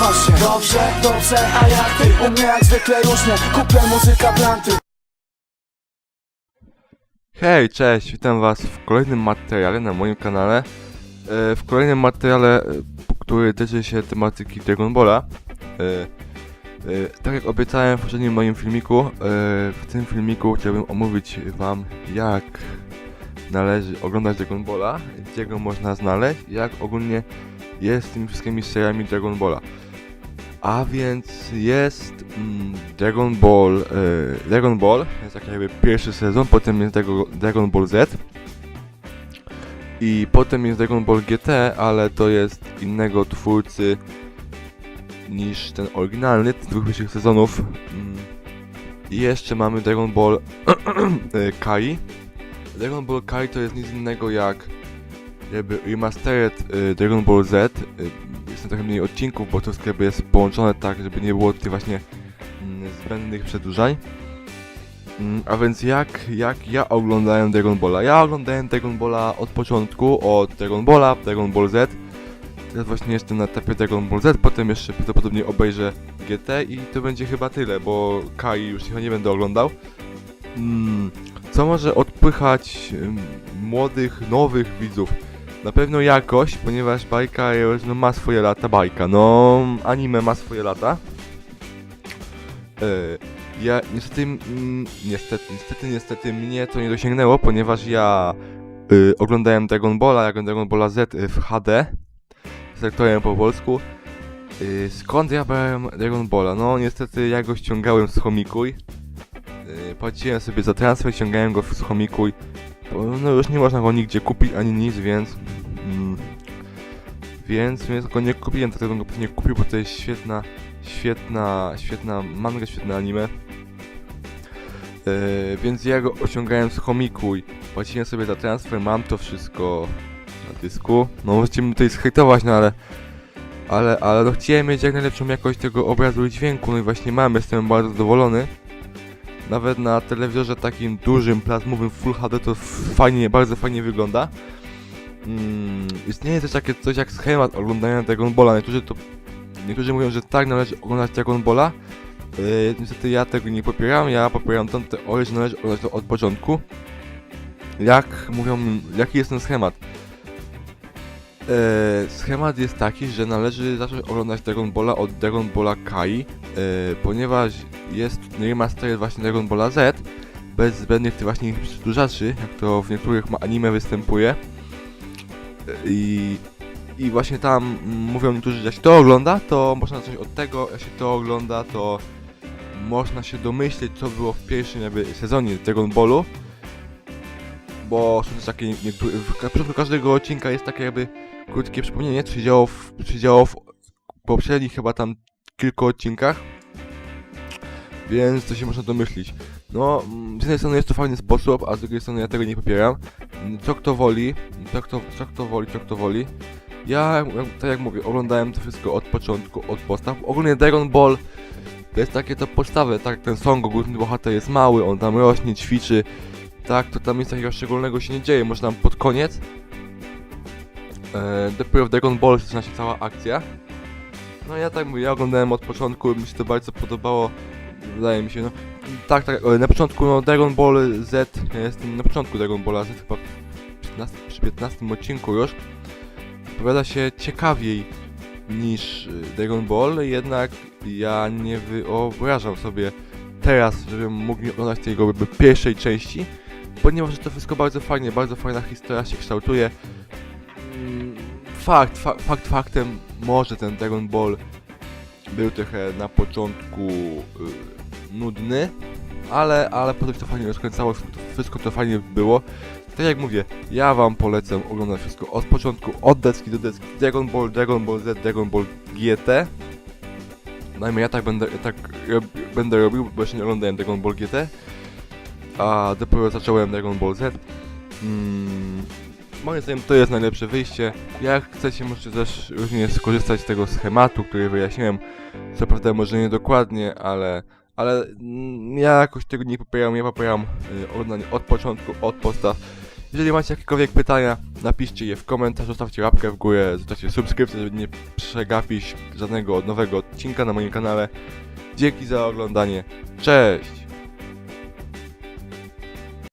masz się Dobrze, dobrze, a jak ty? U mnie jak zwykle różnie Kupię muzyka planty Hej, cześć, witam was w kolejnym materiale na moim kanale. E, W kolejnym materiale, e, który tyczy się tematyki Dragon Balla. E, Tak jak obiecałem w poprzednim moim filmiku, w tym filmiku chciałbym omówić wam jak należy oglądać Dragon Balla, gdzie go można znaleźć, jak ogólnie jest z tymi wszystkimi seriami Dragon Balla. A więc jest mm, Dragon Ball, e, Dragon Ball, jest jakby pierwszy sezon, potem jest Drago, Dragon Ball Z i potem jest Dragon Ball GT, ale to jest innego twórcy niż ten oryginalny, tych dwóch pierwszych sezonów. Mm. I jeszcze mamy Dragon Ball e, Kai. Dragon Ball Kai to jest nic innego jak jakby remastered e, Dragon Ball Z. E, tam trochę mniej odcinków, bo to jakby jest połączone tak, żeby nie było tych właśnie mm, zbędnych przedłużań. Mm, A więc jak, jak ja oglądałem Dragon Balla? Ja oglądałem Dragon Balla od początku, od Dragon Balla, Dragon Ball Z. Teraz właśnie jestem na etapie Dragon Ball Z, potem jeszcze prawdopodobnie obejrzę GT i to będzie chyba tyle, bo Kai już chyba nie będę oglądał. Mm, Co może odpychać młodych, nowych widzów? Na pewno jakość, ponieważ bajka już no, ma swoje lata, bajka, no anime ma swoje lata. E, ja niestety, niestety, niestety, niestety mnie to nie dosięgnęło, ponieważ ja y, oglądałem Dragon Balla, jak Dragon Balla Z y, w HD z lektorem po polsku. Y, skąd ja brałem Dragon Balla? No niestety ja go ściągałem z Homikuj. Y, płaciłem sobie za transfer, ściągałem go z Homikuj. No już nie można go nigdzie kupić ani nic, więc... Mm, więc, więc go nie kupiłem, dlatego go nie kupił, bo to jest świetna, świetna, świetna manga, świetne anime. E, więc ja go osiągałem z Homikuj. Płaciłem sobie za transfer, mam to wszystko na dysku. No możecie mi tutaj zhejtować, no ale... Ale, ale no chciałem mieć jak najlepszą jakość tego obrazu i dźwięku, no i właśnie mam, jestem bardzo zadowolony. Nawet na telewizorze takim dużym, plazmowym Full HD to fajnie, bardzo fajnie wygląda. Mm, istnieje też takie coś jak schemat oglądania Dragon Balla. Niektórzy to Niektórzy mówią, że tak należy oglądać Dragon Balla. Yy, niestety ja tego nie popieram, ja popieram tą teorię, że należy oglądać to od początku. Jak mówią, jaki jest ten schemat? Yy, schemat jest taki, że należy zacząć oglądać Dragon Balla od Dragon Balla Kai, yy, ponieważ jest remaster właśnie Dragon Balla Z, bez zbędnych tych właśnie przedłużaczy, jak to w niektórych anime występuje. I i właśnie tam mówią niektórzy, że jak się to ogląda, to można coś od tego, jak się to ogląda, to można się domyśleć, co było w pierwszym jakby sezonie Dragon Ballu. Bo są też takie w początku każdego odcinka jest takie jakby krótkie przypomnienie, co się działo w, co się działo w poprzednich chyba tam kilku odcinkach. Więc to się można domyślić. No, mm, z jednej strony jest to fajny sposób, a z drugiej strony ja tego nie popieram. Co kto woli, co kto, co kto woli, co kto woli. Ja, tak jak mówię, oglądałem to wszystko od początku, od podstaw. Ogólnie Dragon Ball to jest takie to podstawy, tak, ten Son Goku, główny bohater jest mały, on tam rośnie, ćwiczy. Tak, to tam nic takiego szczególnego się nie dzieje, może tam pod koniec. E, dopiero w Dragon Ball zaczyna się cała akcja. No ja tak mówię, ja oglądałem od początku, mi się to bardzo podobało. Wydaje mi się, no. Tak, tak, e, na początku, no Dragon Ball Z, jestem na początku Dragon Balla Z, chyba w 15, przy 15 odcinku już opowiada się ciekawiej niż y, Dragon Ball, jednak ja nie wyobrażam sobie teraz, żebym mógł nie oglądać tej jakby pierwszej części, ponieważ to wszystko bardzo fajnie, bardzo fajna historia się kształtuje. Mm, Fakt, fa fakt faktem, może ten Dragon Ball był trochę na początku y, nudny, ale, ale potem się to fajnie rozkręcało, wszystko to, fajnie było. Tak jak mówię, ja wam polecam oglądać wszystko od początku, od deski do deski. Dragon Ball, Dragon Ball Z, Dragon Ball GT. Najmniej ja tak będę, tak rob, będę robił, bo jeszcze nie oglądałem Dragon Ball GT. A dopiero zacząłem Dragon Ball Z. Mm, moim zdaniem to jest najlepsze wyjście. Jak chcecie, możecie też również skorzystać z tego schematu, który wyjaśniłem. Co prawda może nie dokładnie, ale ale mm, ja jakoś tego nie popieram, ja popieram y, od początku, od podstaw Jeżeli macie jakiekolwiek pytania, napiszcie je w komentarzu, zostawcie łapkę w górę, zostawcie subskrypcję, żeby nie przegapić żadnego nowego odcinka na moim kanale. Dzięki za oglądanie. Cześć!